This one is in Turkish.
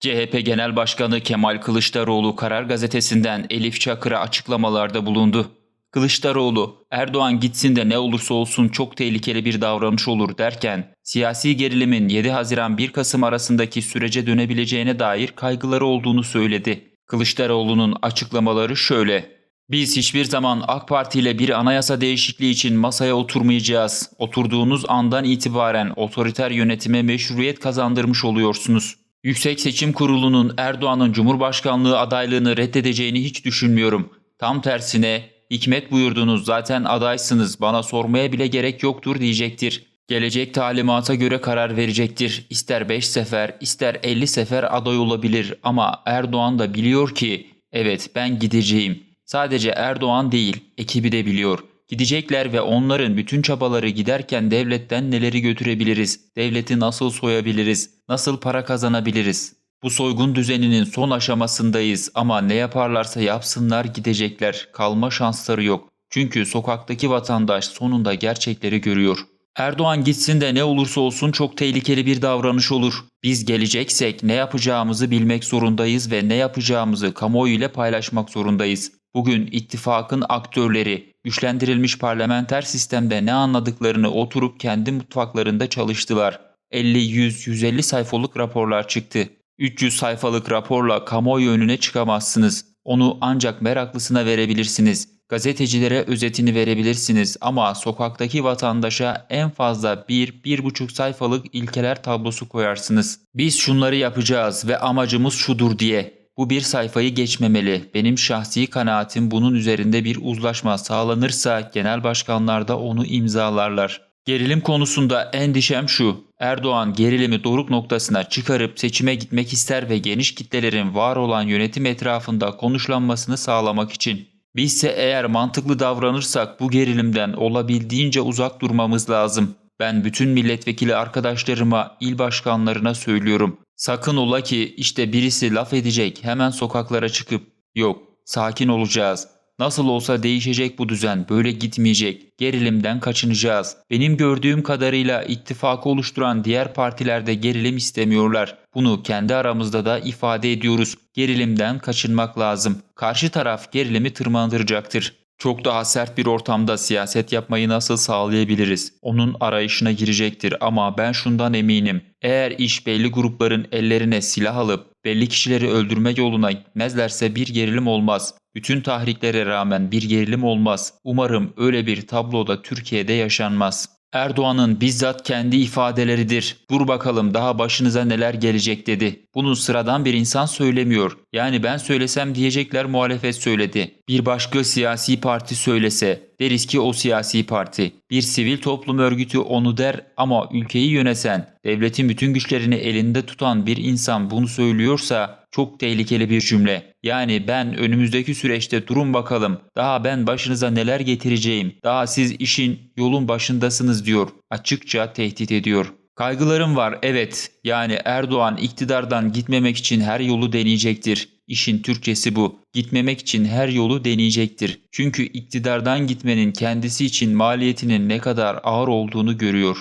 CHP Genel Başkanı Kemal Kılıçdaroğlu Karar Gazetesi'nden Elif Çakır'a açıklamalarda bulundu. Kılıçdaroğlu, Erdoğan gitsin de ne olursa olsun çok tehlikeli bir davranış olur derken, siyasi gerilimin 7 Haziran 1 Kasım arasındaki sürece dönebileceğine dair kaygıları olduğunu söyledi. Kılıçdaroğlu'nun açıklamaları şöyle. Biz hiçbir zaman AK Parti ile bir anayasa değişikliği için masaya oturmayacağız. Oturduğunuz andan itibaren otoriter yönetime meşruiyet kazandırmış oluyorsunuz. Yüksek Seçim Kurulu'nun Erdoğan'ın Cumhurbaşkanlığı adaylığını reddedeceğini hiç düşünmüyorum. Tam tersine hikmet buyurdunuz zaten adaysınız bana sormaya bile gerek yoktur diyecektir. Gelecek talimata göre karar verecektir. İster 5 sefer ister 50 sefer aday olabilir ama Erdoğan da biliyor ki evet ben gideceğim. Sadece Erdoğan değil ekibi de biliyor. Gidecekler ve onların bütün çabaları giderken devletten neleri götürebiliriz, devleti nasıl soyabiliriz, nasıl para kazanabiliriz. Bu soygun düzeninin son aşamasındayız ama ne yaparlarsa yapsınlar gidecekler. Kalma şansları yok. Çünkü sokaktaki vatandaş sonunda gerçekleri görüyor. Erdoğan gitsin de ne olursa olsun çok tehlikeli bir davranış olur. Biz geleceksek ne yapacağımızı bilmek zorundayız ve ne yapacağımızı kamuoyu ile paylaşmak zorundayız. Bugün ittifakın aktörleri güçlendirilmiş parlamenter sistemde ne anladıklarını oturup kendi mutfaklarında çalıştılar. 50, 100, 150 sayfalık raporlar çıktı. 300 sayfalık raporla kamuoyu önüne çıkamazsınız. Onu ancak meraklısına verebilirsiniz. Gazetecilere özetini verebilirsiniz ama sokaktaki vatandaşa en fazla 1-1,5 sayfalık ilkeler tablosu koyarsınız. Biz şunları yapacağız ve amacımız şudur diye. Bu bir sayfayı geçmemeli. Benim şahsi kanaatim bunun üzerinde bir uzlaşma sağlanırsa genel başkanlar da onu imzalarlar. Gerilim konusunda endişem şu. Erdoğan gerilimi doruk noktasına çıkarıp seçime gitmek ister ve geniş kitlelerin var olan yönetim etrafında konuşlanmasını sağlamak için. Bizse eğer mantıklı davranırsak bu gerilimden olabildiğince uzak durmamız lazım. Ben bütün milletvekili arkadaşlarıma, il başkanlarına söylüyorum. Sakın ola ki işte birisi laf edecek hemen sokaklara çıkıp yok sakin olacağız. Nasıl olsa değişecek bu düzen böyle gitmeyecek. Gerilimden kaçınacağız. Benim gördüğüm kadarıyla ittifakı oluşturan diğer partilerde gerilim istemiyorlar. Bunu kendi aramızda da ifade ediyoruz. Gerilimden kaçınmak lazım. Karşı taraf gerilimi tırmandıracaktır. Çok daha sert bir ortamda siyaset yapmayı nasıl sağlayabiliriz? Onun arayışına girecektir ama ben şundan eminim. Eğer iş belli grupların ellerine silah alıp belli kişileri öldürme yoluna gitmezlerse bir gerilim olmaz. Bütün tahriklere rağmen bir gerilim olmaz. Umarım öyle bir tabloda Türkiye'de yaşanmaz. Erdoğan'ın bizzat kendi ifadeleridir. Dur bakalım daha başınıza neler gelecek dedi. Bunu sıradan bir insan söylemiyor. Yani ben söylesem diyecekler muhalefet söyledi. Bir başka siyasi parti söylese deriz ki o siyasi parti. Bir sivil toplum örgütü onu der ama ülkeyi yönesen, devletin bütün güçlerini elinde tutan bir insan bunu söylüyorsa çok tehlikeli bir cümle. Yani ben önümüzdeki süreçte durun bakalım. Daha ben başınıza neler getireceğim. Daha siz işin yolun başındasınız diyor. Açıkça tehdit ediyor. Kaygılarım var evet. Yani Erdoğan iktidardan gitmemek için her yolu deneyecektir. İşin Türkçesi bu. Gitmemek için her yolu deneyecektir. Çünkü iktidardan gitmenin kendisi için maliyetinin ne kadar ağır olduğunu görüyor.